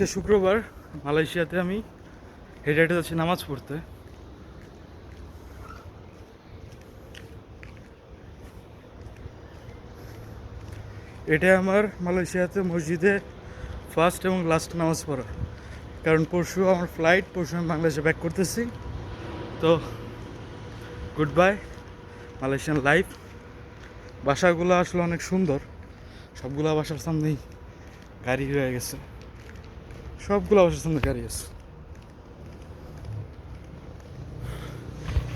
আজকে শুক্রবার, মালয়েশিয়াতে আমি হেঁটে হেঁটে যাচ্ছি নামাজ পড়তে। এটা আমার মালয়েশিয়াতে মসজিদে ফার্স্ট এবং লাস্ট নামাজ পড়া। কারণ পরশু আমার ফ্লাইট পরশু আমি বাংলাদেশে ব্যাক করতেছি। তো গুড বাই মালয়েশিয়ান লাইফ বাসাগুলো আসলে অনেক সুন্দর। সবগুলো বাসার সামনেই গাড়ি হয়ে গেছে। সবগুলো বাসার সামনে গাড়ি আছে।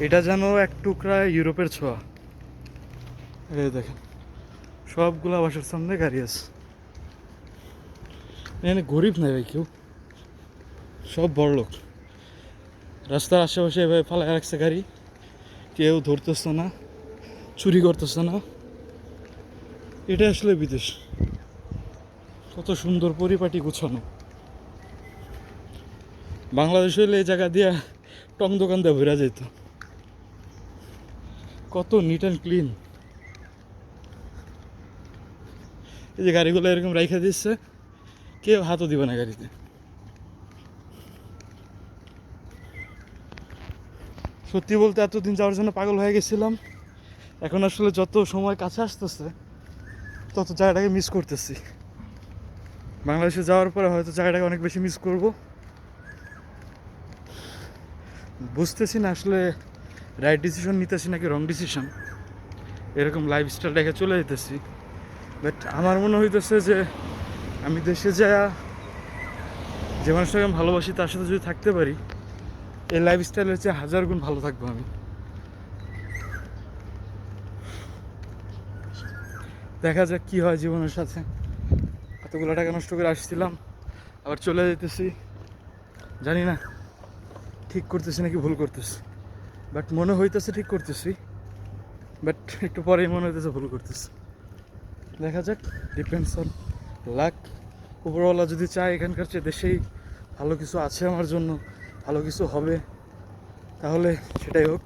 এটা যেন এক টুকরা ইউরোপের ছোঁয়া। এই দেখেন, সবগুলো বাসার সামনে গাড়ি আছে। এখানে গরিব নাই ভাই কেউ। সব বড় লোক। রাস্তার আশেপাশে এভাবে ফালাই রাখছে গাড়ি। কেউ ধরতেছে না, চুরি করতেছে না। এটা আসলে বিদেশ। কত সুন্দর পরিপাটি গুছানো। বাংলাদেশ হইলে এই জায়গা দিয়া টং দোকান দিয়ে ভরা যেত কত নিট অ্যান্ড ক্লিন এই যে গাড়িগুলো এরকম রাইখা দিচ্ছে কেউ হাতও দিবে না গাড়িতে। সত্যি বলতে এতদিন যাওয়ার জন্য পাগল হয়ে গেছিলাম। এখন আসলে যত সময় কাছে আসতেছে, তত জায়গাটাকে মিস করতেছি। বাংলাদেশে যাওয়ার পরে হয়তো জায়গাটাকে অনেক বেশি মিস করব। বুঝতেছি না আসলে রাইট ডিসিশন নিতেছি নাকি রং ডিসিশন এরকম লাইফস্টাইল রেখে চলে যেতেছি। বাট আমার মনে হইতেছে যে আমি দেশে যা যে মানুষটাকে আমি ভালোবাসি, তার সাথে যদি থাকতে পারি, এই লাইফস্টাইলের চেয়ে হাজার গুণ ভালো থাকব আমি। দেখা যাক কি হয় জীবনের সাথে। এতগুলো টাকা নষ্ট করে আসছিলাম, আবার চলে যেতেছি। জানি না। ঠিক করতেছি নাকি ভুল করতেছি? বাট মনে হইতেছে ঠিক করতেছি। বাট একটু পরেই মনে হইতেছে ভুল করতেছি। দেখা যাক ডিপেন্ডস অন লাক উপরওয়ালা যদি চায় এখানকার চেয়ে দেশেই ভালো কিছু আছে আমার জন্য, ভালো কিছু হবে, তাহলে সেটাই হোক।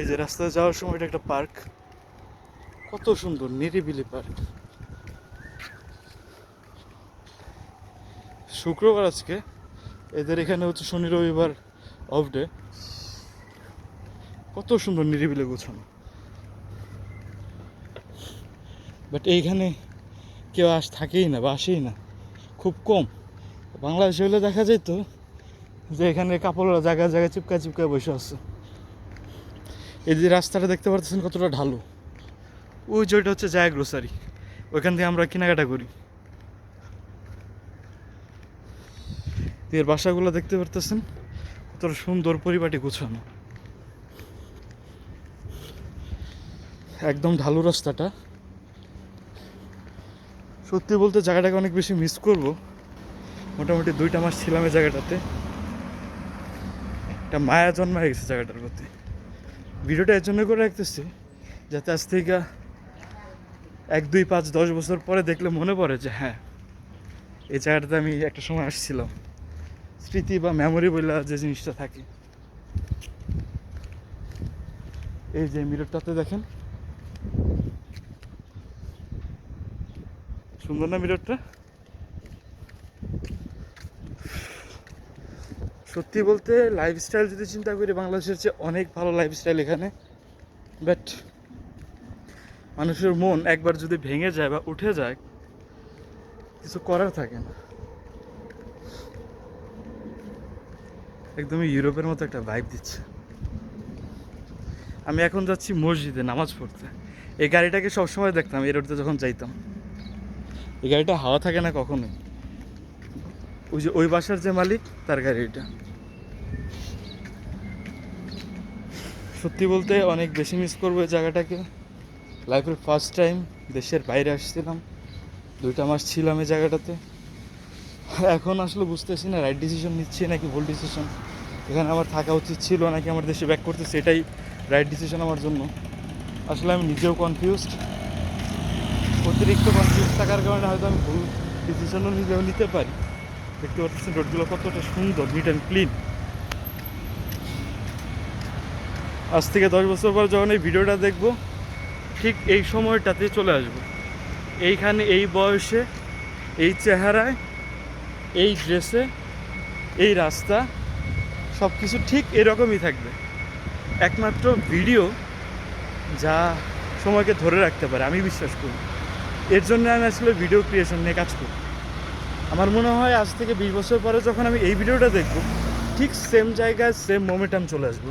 এই যে রাস্তায় যাওয়ার সময় এটা একটা পার্ক কত সুন্দর, নিরিবিলি পার্ক শুক্রবার আজকে। এদের এখানে হচ্ছে শনি, রবিবার অফ ডে কত সুন্দর নিরিবিলে গোছানো। বাট এইখানে কেউ আস, থাকেই না বা আসেই না। খুব কম। বাংলাদেশে হলে দেখা যেত যে এখানে কাপড়রা জায়গায় জায়গায় চিপকা চিপকা বসে আছে। এই যে রাস্তাটা দেখতে পারতেছেন কতটা ঢালু। ওই ওইটা হচ্ছে জায়গা গ্রোসারি ওইখান থেকে আমরা কেনাকাটা করি। এর বাসাগুলো দেখতে পারতেছেন? কতটা সুন্দর পরিপাটি গোছানো। একদম ঢালু রাস্তাটা। সত্যি বলতে জায়গাটাকে অনেক বেশি মিস করব। মোটামুটি দুইটা মাস ছিলাম এই জায়গাটাতে। একটা মায়া জন্মায় গেছে জায়গাটার প্রতি। ভিডিওটা এর জন্য করে রাখতেছি, যাতে আজ থেকে এক, দুই, পাঁচ, দশ বছর পরে দেখলে মনে পড়ে যে হ্যাঁ এই জায়গাটাতে আমি একটা সময় আসছিলাম। স্মৃতি বা মেমোরি বলে যে জিনিসটা থাকে। এই যে মিররটাতে দেখেন। সুন্দর না মিররটা সত্যি বলতে লাইফস্টাইল যদি চিন্তা করি, বাংলাদেশের চেয়ে অনেক ভালো লাইফস্টাইল এখানে। বাট মানুষের মন একবার যদি ভেঙে যায় বা উঠে যায়, কিছু করার থাকে না। একদমই ইউরোপের মতো একটা ভাইব দিচ্ছে। আমি এখন যাচ্ছি মসজিদে নামাজ পড়তে। এই গাড়িটাকে সবসময় দেখতাম এই রোডতে যখন যাইতাম। এই গাড়িটা হাওয়া থাকে না কখনোই? ওই যে, ওই বাসার যে মালিক, তার গাড়ি এটা সত্যি বলতে অনেক বেশি মিস করব এই জায়গাটাকে। লাইফের ফার্স্ট টাইম দেশের বাইরে আসছিলাম। দুইটা মাস ছিলাম এই জায়গাটাতে। এখন আসলে বুঝতেছি না রাইট ডিসিশন নিচ্ছি নাকি ভুল ডিসিশন এখানে আমার থাকা উচিত ছিল নাকি আমার দেশে ব্যাক করতে সেটাই রাইট ডিসিশন আমার জন্য। আসলে আমি নিজেও কনফিউজড অতিরিক্ত কনফিউজ থাকার কারণে হয়তো আমি ভুল ডিসিশনও নিজেও নিতে পারি। দেখতে পাচ্ছেন রোডগুলো কতটা সুন্দর নিট অ্যান্ড ক্লিন আজ থেকে দশ বছর পর যখন এই ভিডিওটা দেখব, ঠিক এই সময়টাতে চলে আসব। এইখানে এই বয়সে, এই চেহারায় এই ড্রেসে, এই রাস্তা সব কিছু ঠিক এরকমই থাকবে। একমাত্র ভিডিও যা সময়কে ধরে রাখতে পারে, আমি বিশ্বাস করি। এর জন্য আমি আসলে ভিডিও ক্রিয়েশন নিয়ে কাজ করি। আমার মনে হয় আজ থেকে বিশ বছর পরে যখন আমি এই ভিডিওটা দেখব, ঠিক সেম জায়গায় সেম মোমেন্টাম চলে আসব।